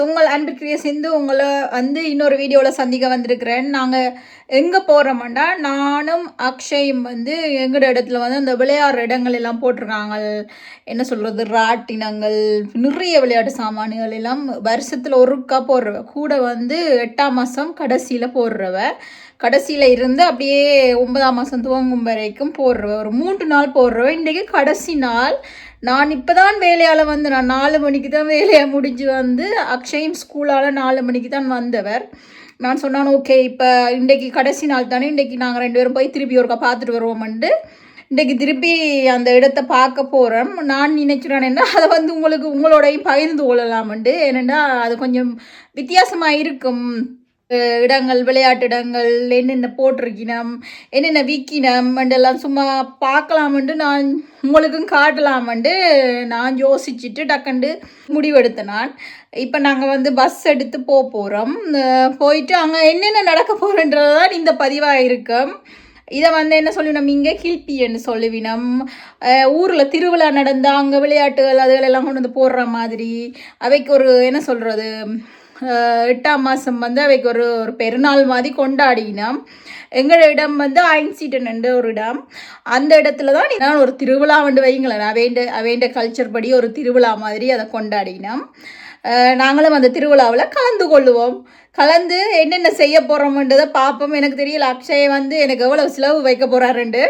உங்கள் அன்புக்குரிய சிந்து உங்களை வந்து இன்னொரு வீடியோவில் சந்திக்க வந்திருக்கிறேன். நாங்கள் எங்கே போகிறோம்னா நானும் அக்ஷயும் வந்து எங்களோட இடத்துல வந்து அந்த விளையாடுற இடங்கள் எல்லாம் போட்டிருக்காங்க. என்ன சொல்கிறது ராட்டினங்கள் நிறைய விளையாட்டு சாமான்கள் எல்லாம் வருஷத்தில் ஒருக்கா போடுறவ. கூட வந்து எட்டாம் மாதம் கடைசியில் போடுறவ. கடைசியில் இருந்து அப்படியே ஒன்பதாம் மாதம் துவங்கும் வரைக்கும் போடுறவ. ஒரு மூன்று நாள் போடுறவ. இன்றைக்கு கடைசி நாள். நான் இப்போ தான் வேலையால் வந்து நான் நாலு மணிக்கு தான் வேலையை முடிஞ்சு வந்து அக்ஷயம் ஸ்கூலால் நாலு மணிக்கு தான் வந்தவர். நான் சொன்னான் ஓகே இப்போ இன்றைக்கி கடைசி நாள் தானே இன்றைக்கி நாங்கள் ரெண்டு பேரும் போய் திருப்பி ஒருக்கா பார்த்துட்டு வருவோம்ண்டு இன்றைக்கி திருப்பி அந்த இடத்த பார்க்க போகிறோம் நான் நினைக்கிறேன் என்ன அதை வந்து உங்களுக்கு உங்களோடையும் பகிர்ந்து கொள்ளலாம்ண்டு ஏனென்னா அது கொஞ்சம் வித்தியாசமாக இருக்கும். இடங்கள் விளையாட்டு இடங்கள் என்னென்ன போட்டிருக்கினம் என்னென்ன விற்கினம் எல்லாம் சும்மா பார்க்கலாமண்டு நான் உங்களுக்கும் காட்டலாமண்டு நான் யோசிச்சுட்டு டக்குண்டு முடிவெடுத்தேன் நான் இப்போ நாங்கள் வந்து பஸ் எடுத்து போக போகிறோம் போயிட்டு அங்கே என்னென்ன நடக்க போகிறன்றது தான் இந்த பதிவாக இருக்கும் இதை வந்து என்ன சொல்லினோம்? இங்கே கில்பின்னு சொல்லுவினம். ஊரில் திருவிழா நடந்தால் அங்கே விளையாட்டுகள் அதுகள் எல்லாம் கொண்டு வந்து போடுற மாதிரி. அவைக்கு ஒரு என்ன சொல்கிறது எட்டாம் மாதம் வந்து அவைக்கு ஒரு ஒரு பெருநாள் மாதிரி கொண்டாடினோம். எங்கள் இடம் வந்து ஐன்சீட்டன் ஒரு இடம். அந்த இடத்துல தான் நான் ஒரு திருவிழா வந்து வைங்களேன். அவேண்ட அவேண்ட கல்ச்சர் படி ஒரு திருவிழா மாதிரி அதை கொண்டாடினோம். நாங்களும் அந்த திருவிழாவில் கலந்து கொள்ளுவோம். கலந்து என்னென்ன செய்ய போகிறோம்ன்றதை பார்ப்போம். எனக்கு தெரியல அக்ஷய வந்து எனக்கு எவ்வளோ செலவு வைக்க போகிறாருண்டு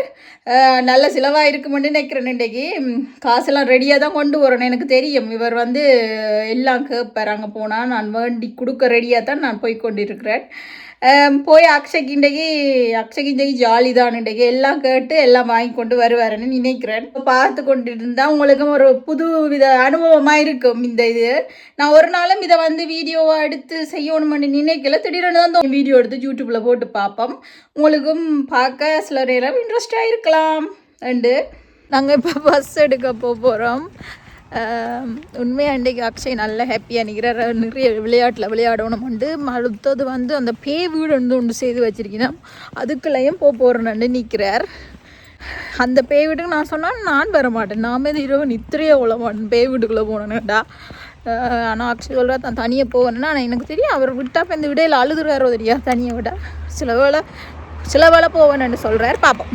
நல்ல செலவாக இருக்குமென்னு நினைக்கிறேன் இன்றைக்கி. காசெல்லாம் ரெடியாக தான் கொண்டு வரணும். எனக்கு தெரியும் இவர் வந்து எல்லாம் கேட்பார் அங்கே போனால் நான் வேண்டி கொடுக்க ரெடியாக தான் நான் போய் கொண்டிருக்கிறேன். போய் அக்ஷய்க்கு அக்ஷகிண்டகி ஜாலி தான் எல்லாம் கேட்டு எல்லாம் வாங்கி கொண்டு வருவாருன்னு நினைக்கிறேன். பார்த்து கொண்டு இருந்தால் உங்களுக்கும் ஒரு புது வித அனுபவமாக இருக்கும் இந்த இது. நான் ஒரு நாளும் இதை வந்து வீடியோவை எடுத்து செய்யணும்னு நினைக்கல. திடீர்னு தான் வீடியோ எடுத்து யூடியூப்பில் போட்டு பார்ப்போம். உங்களுக்கும் பார்க்க சில நேரம் இன்ட்ரெஸ்டாக இருக்கலாம். அண்டு நாங்கள் இப்போ பஸ் எடுக்க போக போகிறோம் உண்மையாக இன்றைக்கு அக்ஷய் நல்ல ஹாப்பியாக நிற்கிறார் நிறைய விளையாட்டில் விளையாடணும் உண்டு அடுத்தது வந்து அந்த பே வீடு வந்து ஒன்று செய்து வச்சுருக்கீங்கன்னா அதுக்குள்ளேயும் போக போகிறேன்னு நிற்கிறார் அந்த பேய் வீட்டுக்கு நான் சொன்னால் நான் வர மாட்டேன். நாம இது இரவு நித்திரையே உள்ள மாட்டேன் பேய் வீட்டுக்குள்ளே போனேன்டா ஆனால் அக்ஷய் சொல்கிறா தான் தனியாக போவேன்னா ஆனால் எனக்கு தெரியும். அவர் விட்டா இப்போ இந்த விடையில் அழுதுறாரோ தெரியா தனியாக விட சில வேலை சில வேலை போவேன்னு சொல்கிறார் பார்ப்போம்.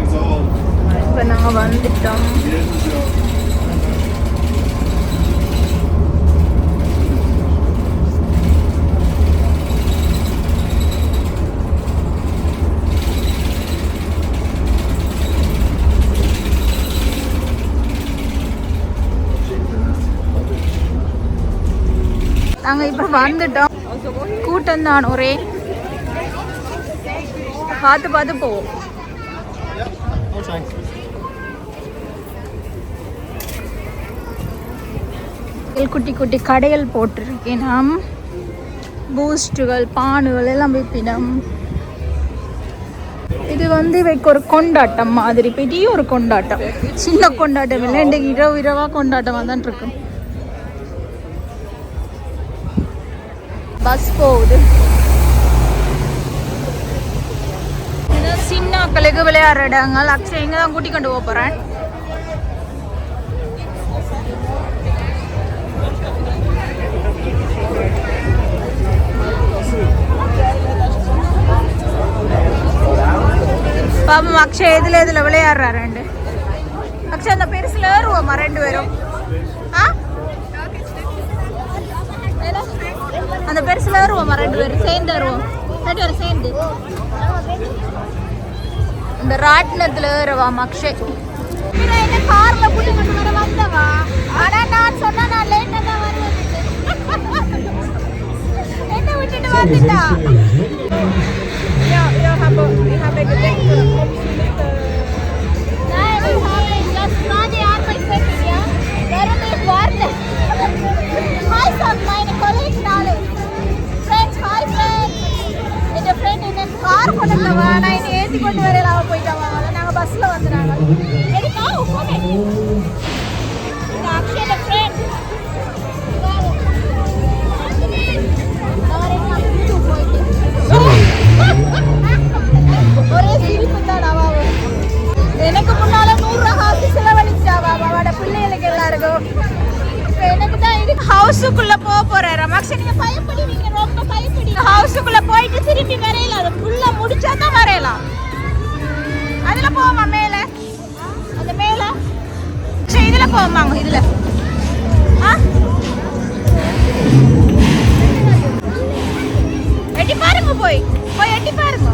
இப்போ நாங்கள் வந்துட்டோம். நாங்கள் இப்போ வந்துட்டோம். கூட்டம் தான் ஒரே. பார்த்து பார்த்து போவோம். இதில் குட்டி குட்டி கடைகள் போட்டிருக்கேன் நாம். பூஸ்ட்டுகள் பானுகள் எல்லாம் விற்பினம் இது வந்து இவைக்கு ஒரு கொண்டாட்டம் மாதிரி பெரிய ஒரு கொண்டாட்டம். சின்ன கொண்டாட்டம் இல்லை இன்றைக்கு இரவு இரவாக கொண்டாட்டமாக தான் இருக்கும் பஸ் போகுது இது சின்னாக்களுக்கு விளையாடுற இடங்கள். அக்ஷய் இங்கே தான் கூட்டி கொண்டு போக போகிறேன் பாபம் அக்ஷய் எதுல எதுல விளையாடுறா ரெண்டு. அக்ஷய் அந்த பெருசுல ஏறுவோமா ரெண்டு பேரும்? ஆ? அந்த பெருசுல ஏறுவோமா ரெண்டு பேரும்? சேர்ந்து ஏறுவோம். ரெண்டு பேரும் சேர்ந்து. இந்த ராட்டினத்துல ஏறுவாம் அக்ஷய் என்ன கார்ல கூட்டி கொண்டு வர வந்தவா? ஆனா நான் சொன்னா நான் லேட்டா தான் வருவேன் என்ன விட்டுட்டு வந்துட்டா? Ja, jag har, bara- jag har bägge däck för absolut Nej, சரி இதுல ஆ எட்டி பாருங்க போய் போய் எட்டி பாருங்க.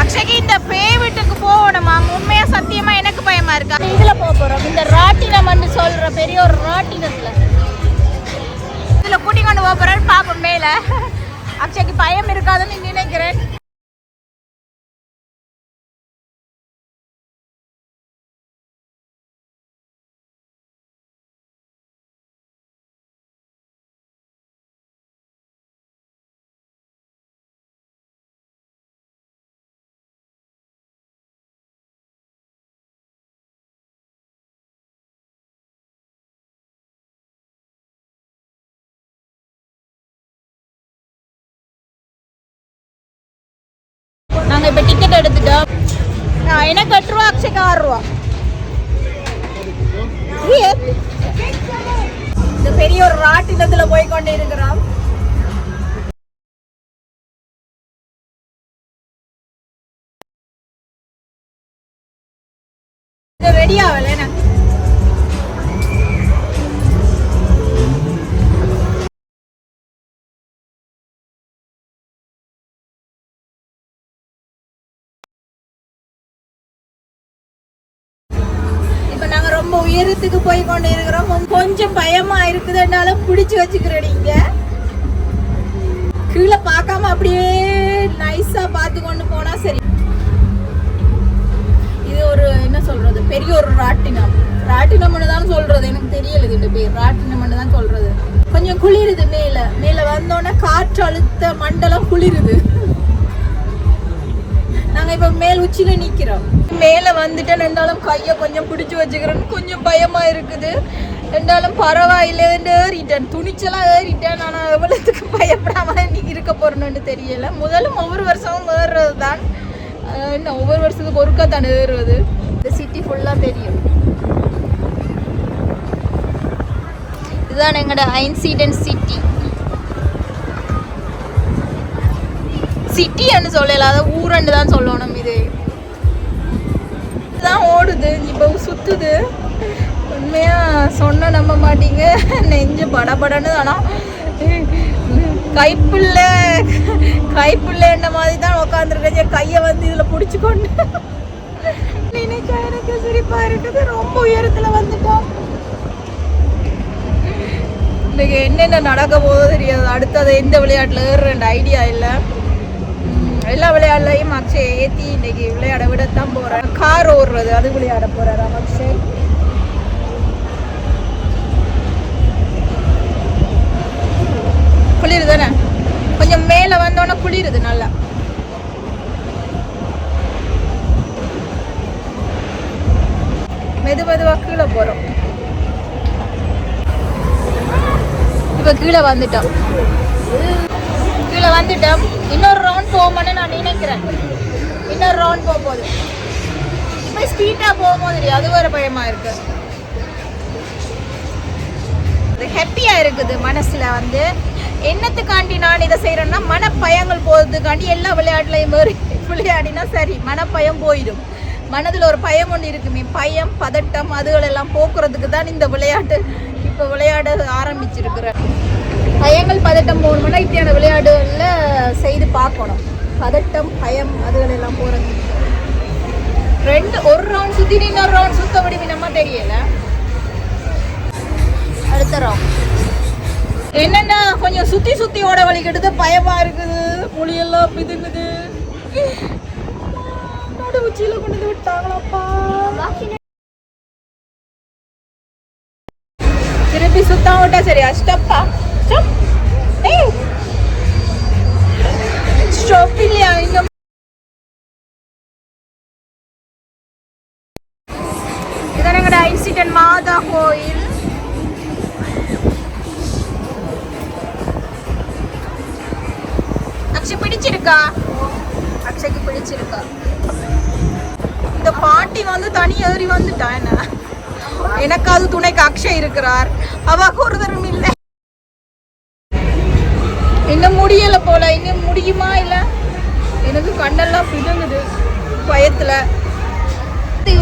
அக்ஷய்க்கு இந்த பேய் வீட்டுக்கு போகணுமா உண்மையா சத்தியமா எனக்கு பயமா இருக்கா? இதுல போக போறோம். இந்த ராட்டினம்னு சொல்ற பெரிய ஒரு ராட்டினத்துல. இதுல கூட்டி கொண்டு போக போறேன்னு பாப்போம் மேல. அக்ஷய்க்கு பயம் இருக்காதுன்னு நினைக்கிறேன். வந்துட்டோம் டிக்கெட் எடுத்துட்டோம் ஆ, எனக்கு எட்டு ரூபா அக்ஷய்க்கு ஆறு ரூபா இந்த பெரிய ஒரு ராட்டினத்துல போய் கொண்டு இருக்கிறோம் ரெடி ஆகல எனக்கு. போய் கொண்டு இருக்கிறோம் கொஞ்சம் பயமா இருக்குதுன்னாலும் பிடிச்சு வச்சுக்கிறோம் நீங்க. கீழே பார்க்காம அப்படியே நைஸா பார்த்து கொண்டு போனா சரி. இது ஒரு என்ன சொல்றது பெரிய ஒரு ராட்டினம். ராட்டினம்னு தான் சொல்றது. எனக்கு தெரியல இந்த பேர். ராட்டினம்னு தான் சொல்றது. கொஞ்சம் குளிருது மேல. மேல வந்தோடனே காற்று அழுத்த மண்டலம் குளிருது. நாங்கள் இப்போ மேல் உச்சியில் நிற்கிறோம் மேலே வந்துட்டேன் ரெண்டாலும் கையை கொஞ்சம் பிடிச்சி வச்சுக்கிறேன் கொஞ்சம் பயமாக இருக்குது. ரெண்டாலும் பரவாயில்லைன்னு ஏறிட்டேன். துணிச்சலாக ஏறிட்டேன். ஆனால் எவ்வளோத்துக்கு பயப்படாமல் இன்னைக்கு இருக்க போறேன்னு தெரியல. முதலும் ஒவ்வொரு வருஷமும் ஏறுறது தான் இன்னும் ஒவ்வொரு வருஷத்துக்கு ஒருக்கா தான் ஏறுவது. இந்த சிட்டி ஃபுல்லாக தெரியும். இதுதான் எங்களோட ஐன்சிடென்ட் சிட்டி சிட்டின்னு சொல்லல அதை ஊரண்டு தான் சொல்லணும் இது. தான் ஓடுது இப்போ சுத்துது. உண்மையா சொன்ன நம்ப மாட்டீங்க. நெஞ்சு படபடன்னு ஆனா கைப்புள்ள கைப்புள்ள என்ன மாதிரி தான் உட்காந்துருக்கேன் கையை வந்து இதில் பிடிச்சி கொண்டு நினைச்சா எனக்கு சிரிப்பா இருக்குது. ரொம்ப உயரத்துல வந்துட்டோம். இன்னைக்கு என்னென்ன நடக்க போதோ தெரியாது. அடுத்தது எந்த விளையாட்டில் ஏறுற ஐடியா இல்லை. எல்லா விளையாடலையும் அக்ஷய் ஏத்தி இன்னைக்கு விளையாட விடத்தான் போறேன் கார் ஓடுறது அது விளையாட போறாராம் அக்ஷய் குளிரு தானே? கொஞ்சம் மேல வந்தோன்னே குளிருது நல்லா. மெது மெதுவா கீழே போறோம். இப்ப கீழே வந்துட்டோம். கீழே வந்துட்டோம். இன்னொரு ரவுண்ட் போவோம்னு நான் நினைக்கிறேன். இன்னொரு ரவுண்ட் போக போகுது இப்போ ஸ்பீடாக போகும்போது தெரியும் அது ஒரு பயமாக இருக்கு. அது ஹாப்பியாக இருக்குது மனசில் வந்து. என்னத்துக்காண்டி நான் இதை செய்கிறேன்னா மனப்பயங்கள் போகிறதுக்காண்டி எல்லா விளையாட்டுலையும் மாறி விளையாடினா சரி மனப்பயம் போயிடும். மனதில் ஒரு பயம் ஒன்று இருக்குமே பயம் பதட்டம் அதுகளெல்லாம் போக்குறதுக்கு தான் இந்த விளையாட்டு இப்போ விளையாட ஆரம்பிச்சிருக்கிறேன் பயங்கள் பதட்டம் போகணும்னா இப்படியான விளையாடுகளில் செய்து பார்க்கணும். பதட்டம் பயம் அதுகள் எல்லாம் போகிறது ரெண்டு ஒரு ரவுண்ட் சுற்றி இன்னொரு ரவுண்ட் சுத்த முடியுமா தெரியல. அடுத்த ரவுண்ட் என்னென்ன கொஞ்சம் சுத்தி சுற்றி ஓட வலிக்கிட்டது பயமாக இருக்குது. புளியெல்லாம் பிதுங்குது. நடு கொண்டு வந்து விட்டாங்களாப்பா? திருப்பி சுத்தம் விட்டா சரியா ஸ்டப்பா ஸ்டப் ஏய் ஸ்டாப் இல்லையா இங்க இதான் எங்கட மாதா கோயில் அக்ஷய் பிடிச்சிருக்கா அக்ஷய்க்கு பிடிச்சிருக்கா இந்த பாட்டி வந்து தனி ஏறி வந்துட்டா என்ன எனக்காவது துணைக்கு அக்ஷய் இருக்கிறார். அவாக்கு ஒருத்தரும் இல்லை. இன்னும் முடியல போல இன்னும் முடியுமா இல்ல? எனக்கு கண்ணெல்லாம் பிடுங்குது பயத்துல.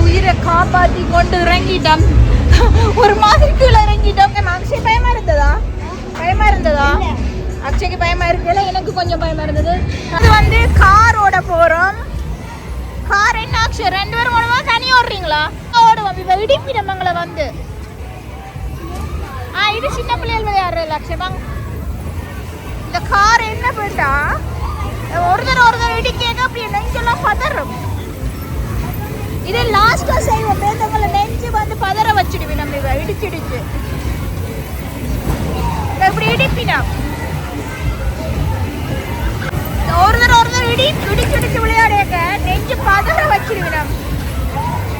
உயிரை காப்பாத்தி கொண்டு இறங்கிட்டோம். ஒரு மாதிரி கீழே இறங்கிட்டோம். அக்ஷய் பயமா இருந்ததா? பயமா இருந்ததா? அக்ஷய்க்கு பயமா இருக்குல்ல எனக்கு கொஞ்சம் பயமா இருந்தது? அது வந்து காரோட போறோம். கார் என்ன ரெண்டு பேரும் ஓடுவா தனி ஓடுறீங்களா? ஓடுவோம் இப்போ இடிப்பிடம் எங்களை வந்து. ஆ இது சின்ன பிள்ளைகள் விளையாடுற அக்ஷய் இந்த கார் என்ன பண்ணா ஒருத்தர் ஒருத்தர் இடி கேட்க அப்படி நெஞ்செல்லாம் பதறும். இதே லாஸ்டா செய்வோம். பேருந்தவங்களை நெஞ்சு வந்து பதற வச்சிடுவேன் நம்ம இவ. இடிச்சிடுச்சு இப்படி இடிப்பினா? ஒருத்தர் ஒருத்தர் இடி பிடிச்சு இடிச்சு விளையாடியாக்க நெஞ்சு பதற வச்சிருவேன்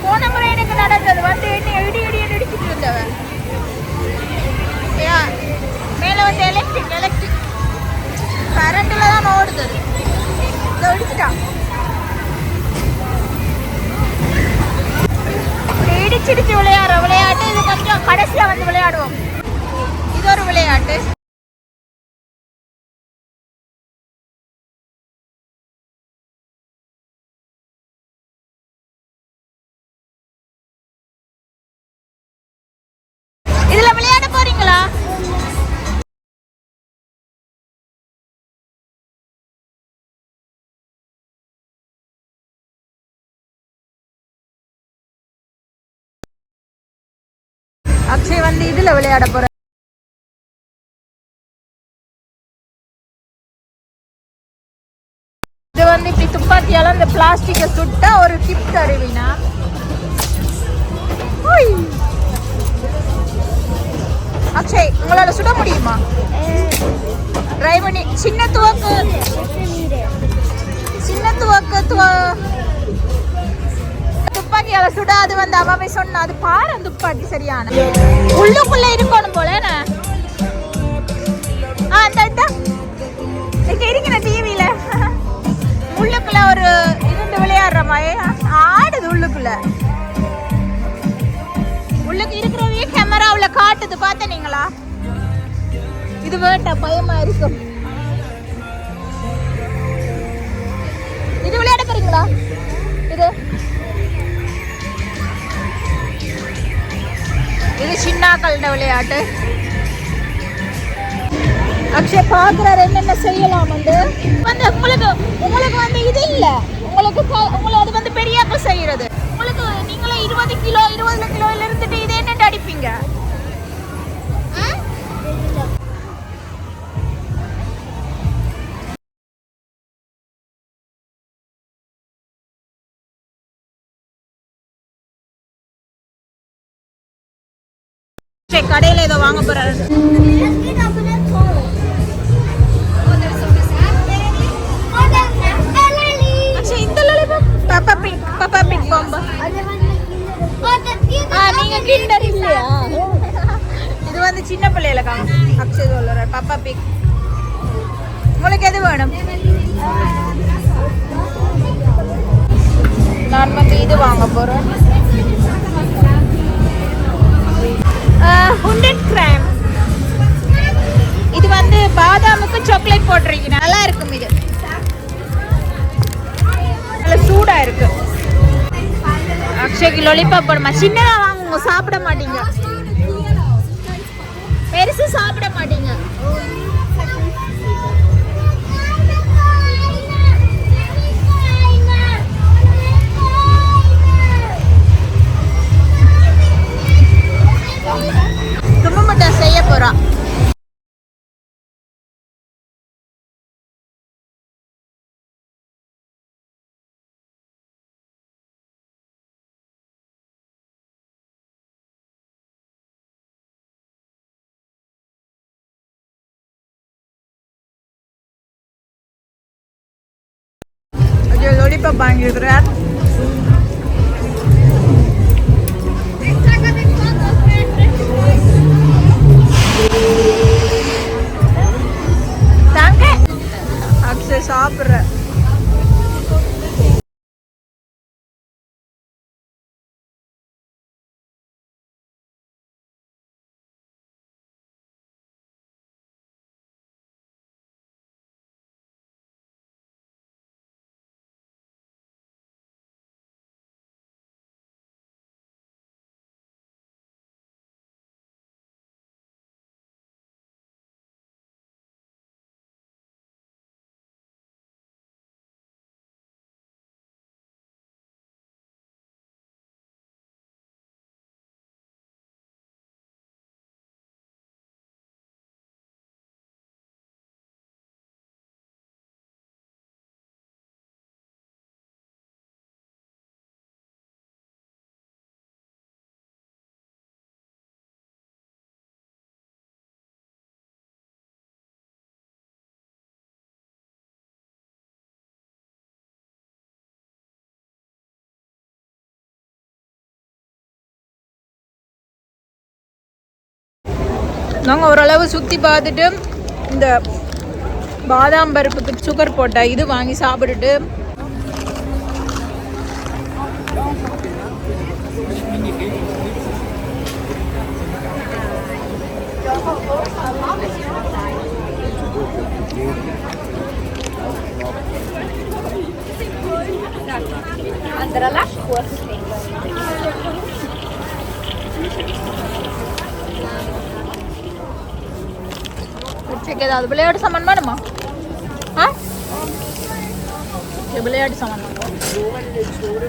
போன முறை எனக்கு அக்ஷய் வந்து இதுல விளையாட போற இது வந்து இப்படி துப்பாக்கியால இந்த பிளாஸ்டிக்கை சுட்டா ஒரு தருவினா உய். அக்ஷய் உங்களால சுட முடியுமா? ட்ரை பண்ணி சின்ன துவக்கு. சின்ன துவக்கு துவ துப்பாக்கியால சுட அது வந்து அவ சொன்னா அது பாரு துப்பாக்கி சரியான. உள்ளுக்குள்ள கடையில் ஏதோ வாங்க போகிறாரு அக்ஷய் இந்த பப்பா பிங்க் பப்பா பிங்க் பாம்பா ஆ நீங்க கிண்டர் இல்லையா? இது வந்து சின்ன பிள்ளையில காணும். அக்ஷய் சொல்லுற பப்பா பிக் உங்களுக்கு எது வேணும்? நான் வந்து இது வாங்க போறேன் ஹுண்டன் கிராம். இது வந்து பாதாமுக்கு சாக்லேட் போட்டிருக்கீங்க. நல்லா இருக்கும் இது. நல்லா சூடாக இருக்கு. அக்ஷய்க்கு லொலிபாப் போடுமா. சின்னதாக வாங்குங்க சாப்பிட மாட்டீங்க. பெருசு சாப்பிட மாட்டீங்க. ஐயோ லொலிபாப் வாங்கியிருக்கிறார் தாங்க அக்ஷய் சாப்பிட்ற நாங்கள் ஓரளவு சுற்றி பார்த்துட்டு இந்த பாதாம் பருப்புக்கு சுகர் போட்ட இது வாங்கி சாப்பிட்டுட்டு ஏதாவது விளையாட்டு சாமான் வேணுமா ஆ சரி, விளையாட்டு சாமான் வாங்குவோம்.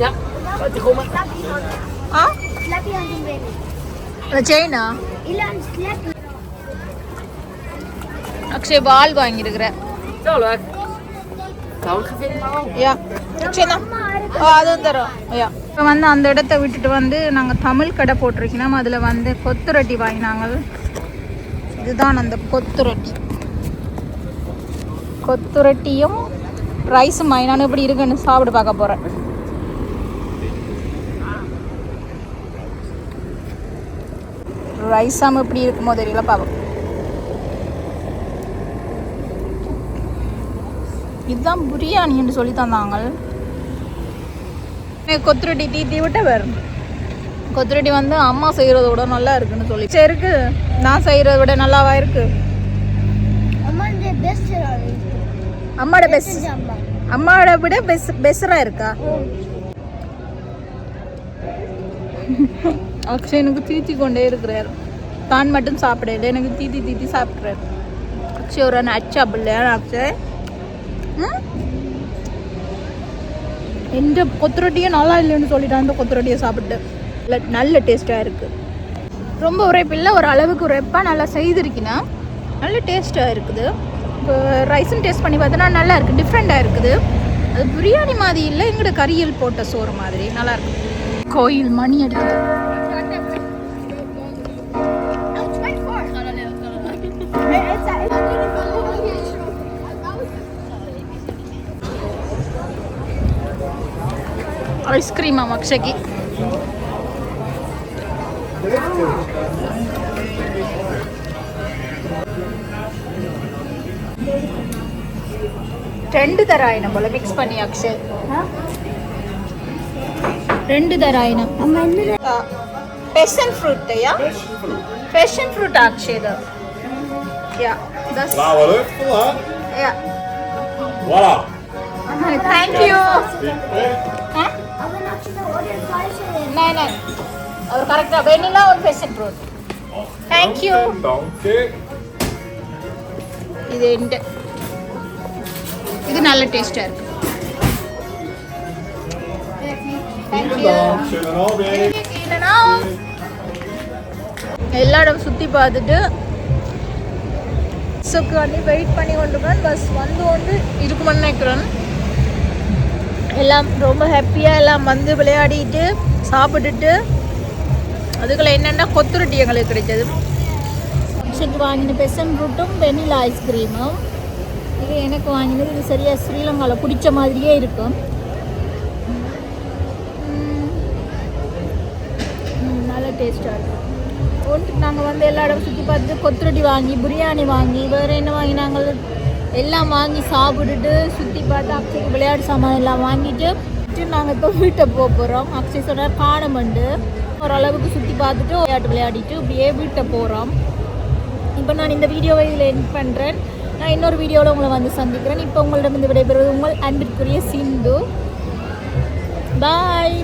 ஆ அந்த செயினா Ilan அக்ஷய் பால் வாங்கியிருக்கிறேன் அதுவும் தரோம். இப்போ வந்து அந்த இடத்த விட்டுட்டு வந்து நாங்கள் தமிழ் கடை போட்டிருக்கோம் அதில் வந்து கொத்து ரொட்டி வாங்கினாங்க. இதுதான் அந்த கொத்து ரொட்டி. கொத்து ரொட்டியும் ரைஸும் வாங்கினாலும் எப்படி இருக்குன்னு சாப்பிட்டு பார்க்க போகிறேன் ரைஸாம இப்படி இருக்குமோ தெரியல பார்ப்போம் இதுதான் பிரியாணின்னு சொல்லி தந்தாங்க கொத்துரொட்டி தீத்தி விட்ட வேறு கொத்துரொட்டி வந்து அம்மா செய்கிறத விட நல்லா இருக்குன்னு சொல்லி. சரி இருக்கு. நான் செய்கிறத விட நல்லாவா இருக்கு. அம்மாவோட பெஸ்ட். அம்மாவோட விட பெஸ் பெஸ்டராக இருக்கா? அக்ஷய் எனக்கு தீத்தி கொண்டே இருக்கிறார். தான் மட்டும் சாப்பிடல எனக்கு தீத்தி தீத்தி சாப்பிட்றாரு. அக்ஷய் ஒரு அச்சா பிள்ளையா அக்ஷய் எந்த கொத்துரொட்டியும் நல்லா இல்லைன்னு சொல்லிட்டான் அந்த கொத்துரொட்டியை சாப்பிட்டு. நல்ல நல்ல டேஸ்ட்டாக இருக்குது ரொம்ப உரைப்பில்லை ஒரு அளவுக்கு உரைப்பாக நல்லா செய்திருக்கினா நல்ல டேஸ்ட்டாக இருக்குது. இப்போ ரைஸும் டேஸ்ட் பண்ணி பார்த்தோன்னா நல்லா இருக்குது டிஃப்ரெண்ட்டாக இருக்குது. அது பிரியாணி மாதிரி இல்லை எங்களோட கரியல் போட்ட சோறு மாதிரி நல்லாயிருக்கு கோயில் மணி அடிக்குது. ஐஸ்கிரீம் அக்ஷகி ரெண்டு தராயினம் போல மிக்ஸ் பண்ணி அக்ஷய் ரெண்டு தராயினம் Amma innu passion fruit yeah passion fruit Akshay இது யா தஸ் Flour it for that. Yeah Voila. Thank you Amma actually ordered வெண்ணிலா ஒரு passion fruit thank you Donkey. இது இந்த இது நல்ல டேஸ்டாக இருக்கு. எல்லா இடம் சுற்றி பார்த்துட்டு பஸ்ஸுக்கு வந்து வெயிட் பண்ணி கொண்டிருக்கேன் பஸ் வந்து வந்து இருக்குமென்னு நினைக்கிறேன். எல்லாம் ரொம்ப ஹாப்பியாக எல்லாம் வந்து விளையாடிட்டு சாப்பிட்டுட்டு அதுக்குள்ள என்னென்னா கொத்துருட்டி எங்களுக்கு கிடைச்சது. ஃபங்க்ஷனுக்கு வாங்கின பெசன் ஃப்ரூட்டும் வெனிலா ஐஸ்கிரீமும் இது எனக்கு வாங்கினது. இது சரியாக ஸ்ரீலங்காவில் பிடிச்ச மாதிரியே இருக்கும். நல்லா நல்ல டேஸ்ட்டாக இருக்கும். ஒன்று நாங்கள் வந்து எல்லா இடம் சுற்றி பார்த்து கொத்துருட்டி வாங்கி பிரியாணி வாங்கி வேறு என்ன வாங்கினாங்க? எல்லாம் வாங்கி சாப்பிட்டுட்டு சுற்றி பார்த்து அப்படி விளையாட்டு சாமான் எல்லாம் வாங்கிட்டு நாங்கள் இப்போ வீட்டை போக போகிறோம் அக்ஷய் சொன்னார் காணமண்டு ஓரளவுக்கு சுற்றி பார்த்துட்டு விளையாட்டு விளையாடிட்டு இப்படியே வீட்டை போகிறோம் இப்போ நான் இந்த வீடியோவை இதில் என் பண்ணுறேன் நான் இன்னொரு வீடியோவில் உங்களை வந்து சந்திக்கிறேன். இப்போ உங்களிடம் இந்த விடைபெறுவது உங்கள் அன்பிற்குரிய சிந்து. பாய்